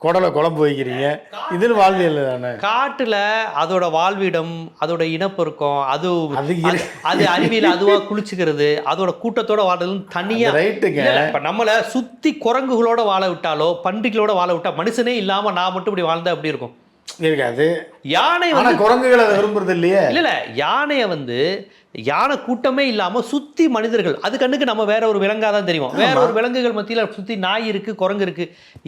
B: குடலை குழம்பு வைக்கிறீங்க. இதில் வாழ்வியல் தானே.
A: காட்டுல அதோட வாழ்விடம் அதோட இனப்பெருக்கம் அது
B: அது இரு-
A: அது- அது அறிவியல் அதுவா குளிச்சுக்கிறது அதோட கூட்டத்தோட வாழ்றதுன்னு தனியா
B: ரைட்டுங்க.
A: இப்ப நம்மள சுத்தி குரங்குகளோட வாழ விட்டாலோ பன்றிகளோட வாழ விட்டா மனுஷனே இல்லாம நான் மட்டும் இப்படி வாழ்ந்தா எப்படி இருக்கும்?
B: இருக்காது.
A: யானை வந்து
B: குரங்குகள் அதை விரும்புறது இல்லையே.
A: இல்ல இல்ல. யானைய வந்து யானை கூட்டமே இல்லாம சுத்தி மனிதர்கள். அது கண்ணுக்கு நம்ம வேற ஒரு விலங்கா தான் தெரியும். வேற ஒரு விலங்குகள் மத்தியில சுத்தி நாய் இருக்கு குரங்கு இருக்கு.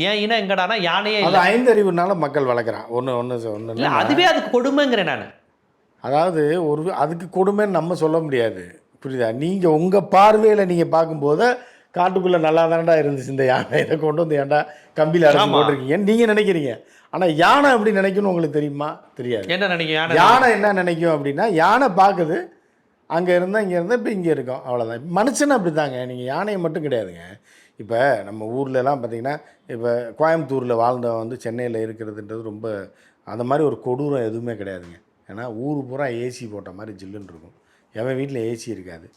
A: ஏன் இனம் எங்கடானா யானையே இல்ல.
B: ஐந்தறிவுனால மக்கள் வளர்க்குறான். ஒன்று ஒன்று ஒன்று
A: இல்ல அதுவே அதுக்கு கொடுமைங்கிறேன் நான்.
B: அதாவது ஒரு அதுக்கு கொடுமைன்னு நம்ம சொல்ல முடியாது. புரியுதா? நீங்கள் உங்கள் பார்வையில் நீங்கள் பார்க்கும்போது காட்டுக்குள்ளே நல்லா தானடா இருந்துச்சு இந்த யானை. இதை கொண்டு வந்து ஏன்டா கம்பியில் அடைச்சி
A: ஆமா.
B: போட்டிருக்கீங்கன்னு நீங்கள் நினைக்கிறீங்க. ஆனால் யானை எப்படி நினைக்கணும்னு உங்களுக்கு தெரியுமா? தெரியாது.
A: என்ன நினைக்கிறீங்க யானை
B: யானை என்ன நினைக்கும் அப்படின்னா யானை பார்க்குது அங்கே இருந்தால் இங்கே இருந்தால் இப்போ இங்கே இருக்கும். அவ்வளோதான் மனுஷன் அப்படி தாங்க நீங்கள் யானையை மட்டும் கிடையாதுங்க. இப்போ நம்ம ஊர்லலாம் பார்த்தீங்கன்னா இப்போ கோயம்புத்தூரில் வாழ்ந்தவன் வந்து சென்னையில் இருக்கிறதுன்றது ரொம்ப அந்த மாதிரி ஒரு கொடூரம் எதுவுமே கிடையாதுங்க. ஏன்னா ஊர் பூரா ஏசி போட்ட மாதிரி ஜில்லுன்னு இருக்கும். எவன் வீட்டில் ஏசி இருக்காது.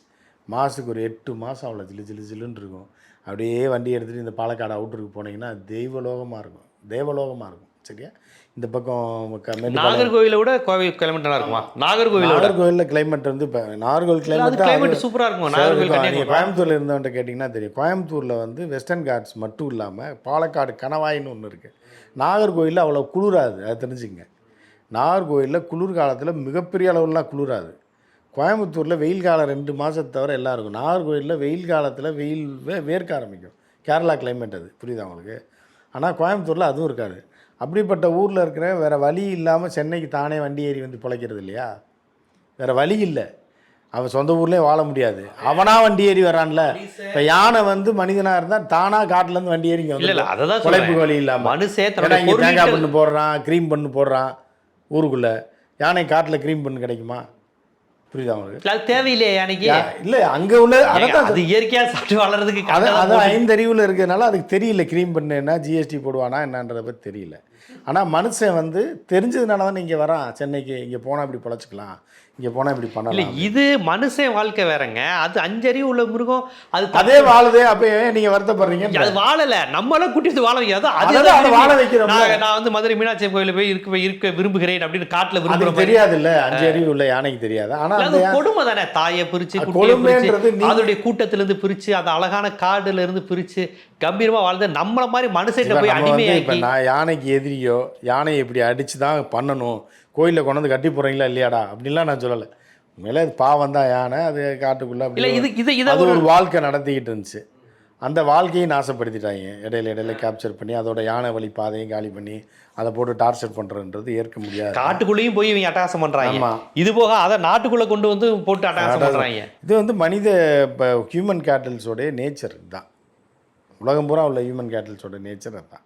B: மாதத்துக்கு ஒரு எட்டு மாதம் அவ்வளோ ஜில்லு ஜில்லு ஜில்லுன்னு இருக்கும். அப்படியே வண்டி எடுத்துகிட்டு இந்த பாலக்காடு அவுட்டருக்கு போனீங்கன்னா தெய்வலோகமாக இருக்கும். தேவலோகமாக இருக்கும். சரியா இந்த பக்கம்
A: நாகர்கோவிலை விட கோவில் கிளைமேட் நல்லா இருக்குமா? நாகர்கோவிலை
B: நாகர்கோவிலில் கிளைமேட் வந்து இப்போ நாகர்கோவில் கிளைமேட்
A: கிளைமேட் சூப்பரா இருக்கும்? நாகர்கோவில்
B: கோயம்புத்தூரில் இருந்தவன்ட்ட கேட்டிங்கன்னா தெரியும். கோயம்புத்தூரில் வந்து வெஸ்டர்ன் காட்ஸ் மட்டும் இல்லாமல் பாலக்காடு கணவாயின்னு ஒன்று இருக்குது நாகர்கோவிலில் அவ்வளோ குளிராது. அது தெரிஞ்சுங்க. நாகர்கோவிலில் குளிர் காலத்தில் மிகப்பெரிய அளவுலாம் குளிராது. கோயம்புத்தூரில் வெயில் காலம் ரெண்டு மாதத்தை தவிர எல்லாம் இருக்கும். நாகர்கோவிலில் வெயில் காலத்தில் வெயில் வே வேர்க்க ஆரம்பிக்கும். கேரளா கிளைமேட் அது. புரியுதா உங்களுக்கு? ஆனால் கோயம்புத்தூரில் அதுவும் இருக்காது. அப்படிப்பட்ட ஊரில் இருக்கிற வேறு வழி இல்லாமல் சென்னைக்கு தானே வண்டி ஏறி வந்து பிழைக்கிறது இல்லையா? வேறு வழி இல்லை. அவன் சொந்த ஊர்லேயே வாழ முடியாது. அவனா வண்டி ஏறி வரான்ல இப்போ யானை வந்து மனிதனாக இருந்தால் தானா காட்டுலேருந்து வண்டி ஏறி இங்கே
A: இல்ல இல்ல
B: வந்து
A: அததான்
B: உழைப்புக்கு
A: சொல்றேன்
B: வழி இல்லாமல்
A: மனுஷன்
B: இங்கே தேங்காய் பண்ணு போடுறான் க்ரீம் பண்ணு போடுறான் ஊருக்குள்ளே. யானை காட்டில் க்ரீம் பண்ணு கிடைக்குமா? புரியுதா
A: இல்ல, அது தேவையில்லையே
B: யா- இல்லை அங்கே உள்ள அதை
A: ஏங்க, அது இயற்கையா சாப்பிட்டு வளர்றதுக்கு
B: அது
A: கரெக்டா
B: அது
A: தான்
B: ஐந்தறிவில் இருக்கிறதுனால அதுக்கு தெரியல க்ரீம் பண்ணு என்ன ஜிஎஸ்டி போடுவானா என்னன்றதை பற்றி தெரியல. ஆனால் மனுஷன் வந்து தெரிஞ்சதுனால தான் இங்கே வரான். சென்னைக்கு இங்கே போனால் இப்படி பொழைச்சிக்கலாம். இங்கே போனால் இப்படி
A: இல்ல
B: பண்ணலாம்
A: இது மனுஷன் வாழ்க்கை வேறங்க. அது அஞ்சறிவு உள்ள மிருகம் அது
B: அதே வாழுதே அப்போ ஏன் நீங்கள் வருத்தப்படுறீங்க?
A: அது வாழல. நம்மளாம் கூட்டி வந்து வாழ வைக்காது அது
B: வாழ வைக்கிறோம்ல.
A: நான் வந்து மதுரை மீனாட்சி கோயில போய் இருக்க இருக்க விரும்புகிறேன் அப்படின்னு காட்டுல விரும்புற
B: அதுக்கு
A: மாதிரி.
B: தெரியாது இல்ல அஞ்சு அறிவு உள்ள யானைக்கு தெரியாது. ஆனால்
A: அது கொடுமை தானே. தாயை குட்டியை
B: கொடுமைன்றது
A: அதோடைய கூட்டத்துல இருந்து பிரிச்சு அந்த அழகான காடுல இருந்து பிரிச்சு கம்பீரமா வாழ்ந்து நம்மள மாதிரி மனுஷன் போய் அடிமையாக்கி
B: நான் யானைக்கு எதிரியோ யானையை இப்படி அடிச்சு தான் பண்ணணும். கோயிலில் கொண்டு வந்து கட்டி போகிறீங்களா இல்லையாடா? அப்படின்லாம் நான் சொல்லலை. உண்மையில அது பாவம் தான் யானை அது காட்டுக்குள்ளே அப்படி
A: இது இது இதை
B: அது
A: ஒரு
B: வாழ்க்கை நடத்திக்கிட்டு இருந்துச்சு. அந்த வாழ்க்கையை நாசப்படுத்திட்டாங்க. இடையில இடையில கேப்சர் பண்ணி அதோட யானை வழி பாதையும் காலி பண்ணி அதை போட்டு டார்ச்சர் பண்ணுறன்றது ஏற்க முடியாது.
A: காட்டுக்குள்ளேயும் போய் இவங்க அட்டகாசம் பண்றாங்க.
B: ஆமா.
A: இது போக அதை நாட்டுக்குள்ள கொண்டு வந்து போட்டு அட்டகாசம் பண்றாங்க.
B: இது வந்து மனித இப்போ ஹியூமன் கேட்டல்ஸோடைய நேச்சர் தான் உலகம் பூரா உள்ள ஹியூமன் கேட்டல்ஸோட நேச்சர் அதுதான்.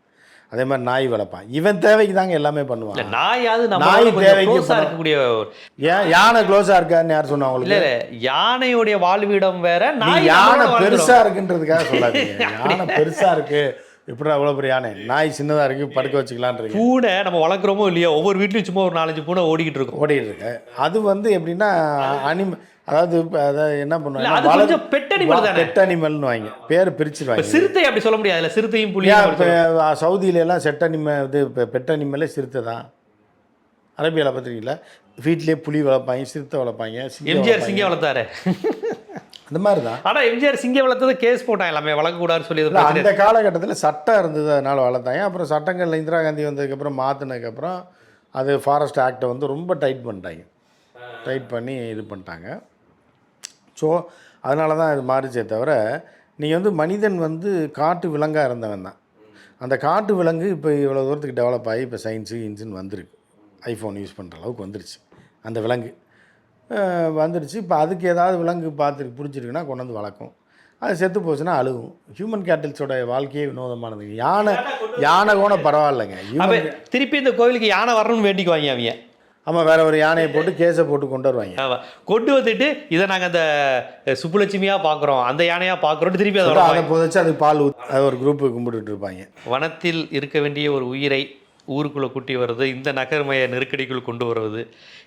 B: அதே மாதிரி நாய் வளர்ப்பான். இவன் தேவைக்கு தாங்க எல்லாமே பண்ணுவான்.
A: நாயாவது
B: நாய் தேவைக்கு.
A: இருக்கக்கூடிய ஒரு-
B: ஏன் யானை க்ளோஸாக இருக்கான்னு யார் சொன்னா உங்களுக்கு?
A: இல்ல யானையுடைய வாழ்விடம் வேற
B: நீ
A: நாய்
B: யானை
A: நம்மளோட வாழ்ந்துரும்.
B: பெருசா இருக்குன்றதுக்காக சொல்லாதீங்க. [laughs] யானை பெருசா இருக்கு. இப்படி அவ்வளோ பெரிய யானை? நாய் சின்னதா இருக்கு படுக்க வச்சுக்கலான்றீங்க.
A: பூனை நம்ம வளர்க்குறோமோ இல்லையோ ஒவ்வொரு வீட்லயும் சும்மா ஒரு நாலஞ்சு பூனை ஓடிக்கிட்டு இருக்கும்.
B: ஓடிட்டு இருக்கு. அது வந்து எப்படின்னா அனிம அதாவது இப்ப அதை என்ன
A: இல்ல, pet animal தானே?
B: பெட் அனிமல்னு வாங்க பேர் பிரிச்சிருவாங்க.
A: சிறுத்தை அப்படி சொல்ல முடியாதுல்ல சிறுத்தையும்
B: ஏன்
A: புலியும்
B: இப்போ சவுதியில எல்லாம் செட் அனிமல் இது பெட் அனிமலே சிறுத்தை தான். அரபியாவில் பார்த்துருக்கீங்களா வீட்டிலேயே புலி வளர்ப்பாங்க சிறுத்தை வளர்ப்பாங்க
A: எம்ஜிஆர். சிங்கம் வளர்த்தாரு.
B: அந்த மாதிரி தான்.
A: ஆனா எம்ஜிஆர் சிங்கம் வளர்த்தது கேஸ் போட்டான் எல்லாமே வளர்க்கக்கூடாதுன்னு சொல்லி
B: இல்ல. அந்த காலகட்டத்தில் சட்டம் இருந்தது அதனால வளர்த்தாங்க. அப்புறம் சட்டங்கள்ல இந்திரா காந்தி வந்ததுக்கப்புறம் மாற்றினதுக்கப்புறம் அது ஃபாரஸ்ட் ஆக்டை வந்து ரொம்ப டைட் பண்ணிட்டாங்க. டைட் பண்ணி இது பண்ணிட்டாங்க. ஸோ அதனால தான் இது மாறிச்சே தவிர நீங்கள் வந்து மனிதன் வந்து காட்டு விலங்காக இருந்தவன் தான். அந்த காட்டு விலங்கு இப்போ இவ்வளோ தூரத்துக்கு டெவலப் ஆகி இப்போ சயின்ஸு இன்ஜின் வந்திருக்கு. ஐஃபோன் யூஸ் பண்ணுற அளவுக்கு வந்துருச்சு. அந்த விலங்கு. அஹ் வந்துடுச்சு இப்போ அதுக்கு ஏதாவது விலங்கு பார்த்து பிடிச்சிருக்குன்னா கொண்டு வந்து வளர்க்கும். அது செத்து போச்சுன்னா அழுகும். ஹியூமன் கேட்டல்ஸோட வாழ்க்கையே வினோதமானது. யானை யானை கூட பரவாயில்லைங்க.
A: திருப்பி இந்த கோவிலுக்கு யானை வரணும்னு வேண்டிக்குவாங்க அவங்க.
B: ஆமாம் வேற ஒரு யானையை போட்டு கேஸை போட்டு கொண்டு வருவாங்க.
A: ஆமா. கொண்டு வந்துட்டு இதை நாங்க அந்த சுப்புலட்சுமியா பாக்குறோம். அந்த யானையா பாக்குறோம் திருப்பி அதை
B: அதை. புதைச்சு அது பால் ஊத் அது ஒரு குரூப்பு கும்பிட்டுட்டு இருப்பாங்க.
A: வனத்தில் இருக்க வேண்டிய ஒரு உயிரை ஊருக்குள்ள கூட்டி வர்றது இந்த நகர்மய நெருக்கடிக்குள் கொண்டு வருவது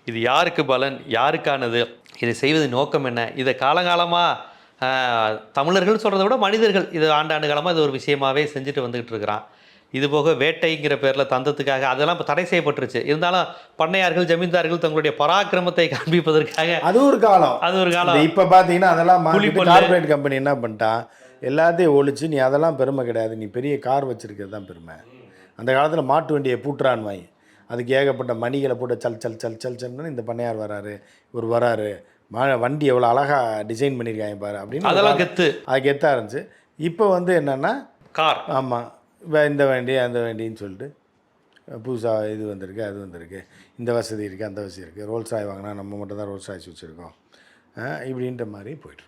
A: இது யாருக்கு பலன் யாருக்கானது இதை செய்வது நோக்கம் என்ன? இதை காலங்காலமாக தமிழர்கள் சொல்கிறத விட மனிதர்கள் இது ஆண்டாண்டு காலமாக இது ஒரு விஷயமாவே செஞ்சுட்டு வந்துகிட்டு இருக்கிறான். இது போக வேட்டைங்கிற பேரில் தந்தத்துக்காக அதெல்லாம் இப்போ தடை செய்யப்பட்டுருச்சு. இருந்தாலும் பண்ணையார்கள் ஜமீன்தார்கள் தங்களுடைய பராக்கிரமத்தை காண்பிப்பதற்காக
B: அது ஒரு காலம்.
A: அது ஒரு காலம்.
B: இப்போ பார்த்தீங்கன்னா அதெல்லாம். கார்பரேட் கம்பெனி என்ன பண்ணிட்டான் எல்லாத்தையும் ஒழிச்சு நீ அதெல்லாம் பெருமை கிடையாது. நீ பெரிய கார் வச்சிருக்கிறது தான் பெருமை. அந்த காலத்தில் மாட்டு வண்டியை பூட்டுறான் வாங்கி அதுக்கு ஏகப்பட்ட மணிகளை போட்டு சல் சல் சல் சல் சல்னு இந்த பண்ணையார் வராரு. இவர் வராரு. வண்டி எவ்வளோ அழகாக டிசைன் பண்ணியிருக்காங்க பாரு அப்படின்னு
A: அதெல்லாம் கெத்து.
B: அது கெத்தாக இருந்துச்சு. இப்போ வந்து என்னென்னா
A: கார்.
B: ஆமாம் இந்த வண்டி அந்த வண்டின்னு சொல்லிட்டு புதுசாக இது வந்திருக்கு அது வந்திருக்கு. இந்த வசதி இருக்குது அந்த வசதி இருக்குது ரோல்ஸ் ராய் வாங்கினா நம்ம மட்டும் தான் ரோல்ஸ் ராய்ஸ் வச்சுருக்கோம் இப்படின்ற மாதிரி போயிட்டுருக்கு.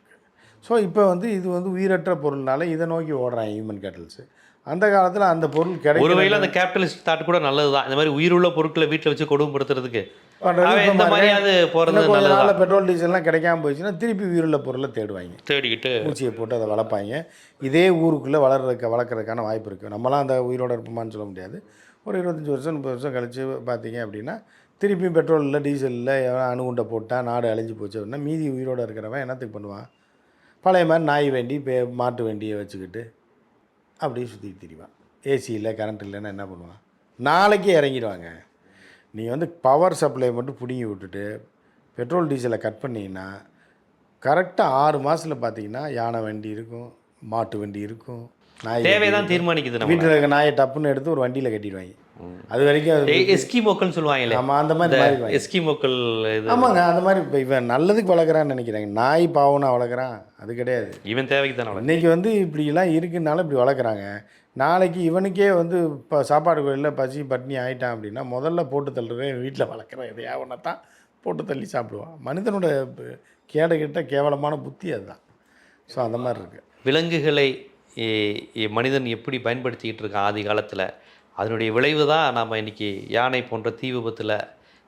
B: ஸோ இப்போ வந்து இது வந்து உயிரற்ற பொருள்னால இதை நோக்கி ஓடுறாங்க ஹியூமன் கேட்டல்ஸு அந்த காலத்தில் அந்த பொருள்
A: ஒரு
B: மையில்
A: அந்த கேபிட்டலிஸ்ட் தாட் கூட நல்லது தான் இந்த மாதிரி உயிருள்ள பொருட்களை வீட்டில் வச்சு கொடுமைப்படுத்துறதுக்கு இந்த மாதிரியாவது
B: இன்னும் கொஞ்ச நாளில் பெட்ரோல் டீசல்லாம் கிடைக்காம போயிடுச்சுன்னா திருப்பி உயிருள்ள பொருளை தேடுவாங்க.
A: தேடிக்கிட்டு
B: பூச்சியை போட்டு அதை வளர்ப்பாங்க. இதே ஊருக்குள்ளே வளர்றதுக்கு வளர்க்குறதுக்கான வாய்ப்பு இருக்குது நம்மலாம் அந்த உயிரோட இருப்போமான்னு சொல்ல முடியாது. ஒரு இருபத்தஞ்சி வருஷம் முப்பது வருஷம் கழிச்சு பார்த்தீங்க அப்படின்னா திருப்பி பெட்ரோல் இல்லை டீசல் இல்லை எவன் அணுகுண்டை போட்டால் நாடு அழிஞ்சு போச்சு அப்படின்னா மீதி உயிரோடு இருக்கிறவன் என்னத்துக்கு பண்ணுவான்? பழைய மாதிரி நாய் வேண்டி பே மாட்டு வண்டியை வச்சுக்கிட்டு அப்படியே சுற்றிட்டு திரிவான். ஏசி இல்லை கரண்ட் இல்லைன்னா என்ன பண்ணுவான்? நாளைக்கே இறங்கிடுவாங்க. நீங்கள் வந்து பவர் சப்ளை மட்டும் பிடுங்கி விட்டுட்டு பெட்ரோல் டீசலை கட் பண்ணிங்கன்னா கரெக்டாக ஆறு மாதத்தில் பார்த்தீங்கன்னா யானை வண்டி இருக்கும் மாட்டு வண்டி இருக்கும் நாய்
A: தேவைதான் தீர்மானிக்குது
B: வீட்டில் இருக்க நாயை டப்புன்னு எடுத்து ஒரு வண்டியில் கட்டிடுவாங்க. அது வரைக்கும்
A: எஸ்கிமோக்கள்னு சொல்லுவாங்களே
B: ஆமாம் அந்த மாதிரி
A: எஸ்கிமோக்கள்
B: ஆமாங்க அந்த மாதிரி இப்போ இவன் நல்லதுக்கு வளர்க்குறான்னு நினைக்கிறாங்க. நாய் பாவனா வளர்க்குறான். அது கிடையாது.
A: இவன் தேவைக்கு தானே
B: இன்னைக்கு வந்து இப்படிலாம் இருக்குனால இப்படி வளர்க்குறாங்க. நாளைக்கு இவனுக்கே வந்து இப்போ சாப்பாடு கோயிலில் பசி பட்னி ஆகிட்டான் அப்படின்னா முதல்ல போட்டு தள்ளுறேன் வீட்டில் வளர்க்குறேன். எதையா ஒன்றை தான் போட்டு தள்ளி சாப்பிடுவான். மனிதனோட ப- கிட்ட கேவலமான புத்தி அதுதான். ஸோ அந்த மாதிரி இருக்குது
A: விலங்குகளை மனிதன் எப்படி பயன்படுத்திக்கிட்டு இருக்கான் ஆதி காலத்தில்? அதனுடைய விளைவு தான் நாம் இன்றைக்கி யானை போன்ற தீ விபத்தில்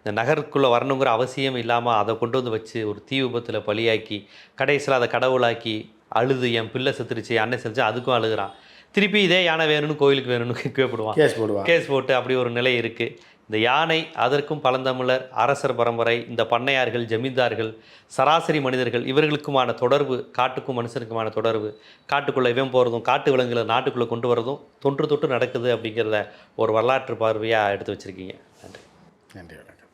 A: இந்த நகருக்குள்ளே வரணுங்கிற அவசியம் இல்லாமல் அதை கொண்டு வந்து வச்சு ஒரு தீ விபத்தில் பலியாக்கி கடைசியில் அதை கடவுளாக்கி அழுது என் பிள்ளை செத்துருச்சு அண்ணன் செஞ்சு அதுக்கும் அழுகிறான். திருப்பி இதே யானை வேணும்னு கோயிலுக்கு வேணும்னு [laughs] கேட்படுவான்
B: கேஸ் போடுவான்.
A: கேஸ் போட்டு அப்படி ஒரு நிலை இருக்குது இந்த யானை அதற்கும் பழந்தமிழர் அரசர் பரம்பரை இந்த பண்ணையார்கள் ஜமீன்தார்கள் சராசரி மனிதர்கள் இவர்களுக்குமான தொடர்பு காட்டுக்கும் மனுஷனுக்குமான தொடர்பு காட்டுக்குள்ளே இவன் போகிறதும் காட்டு விலங்குகளை நாட்டுக்குள்ளே கொண்டு வரதும் தொன்று தொட்டு நடக்குது அப்படிங்கிறத ஒரு வரலாற்று பார்வையாக எடுத்து வச்சுருக்கீங்க. நன்றி.
B: நன்றி.